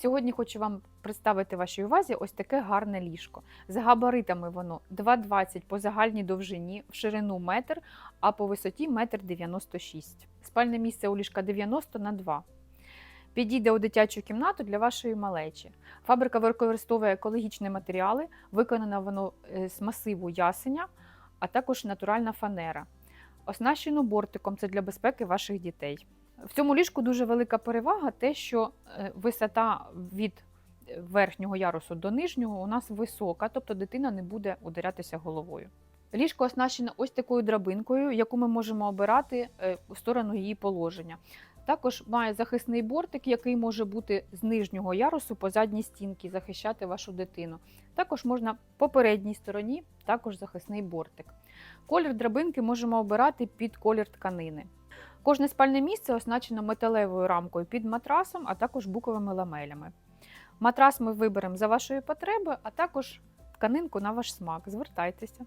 Сьогодні хочу вам представити вашій увазі ось таке гарне ліжко. З габаритами воно 2,20 по загальній довжині, в ширину метр, а по висоті метр 96. Спальне місце у ліжка 90 на 2. Підійде у дитячу кімнату для вашої малечі. Фабрика використовує екологічні матеріали, виконано воно е, з масиву ясеня, а також натуральна фанера. Оснащено бортиком це для безпеки ваших дітей. В цьому ліжку дуже велика перевага те, що е, висота від е, верхнього ярусу до нижнього у нас висока, тобто дитина не буде ударятися головою. Ліжко оснащено ось такою драбинкою, яку ми можемо обирати е, у сторону її положення. Також має захисний бортик, який може бути з нижнього ярусу по задній стінці, захищати вашу дитину. Також можна по передній стороні, також захисний бортик. Колір драбинки можемо обирати під колір тканини. Кожне спальне місце оснащено металевою рамкою під матрасом, а також буковими ламелями. Матрас ми виберемо за вашої потреби, а також тканинку на ваш смак. Звертайтеся.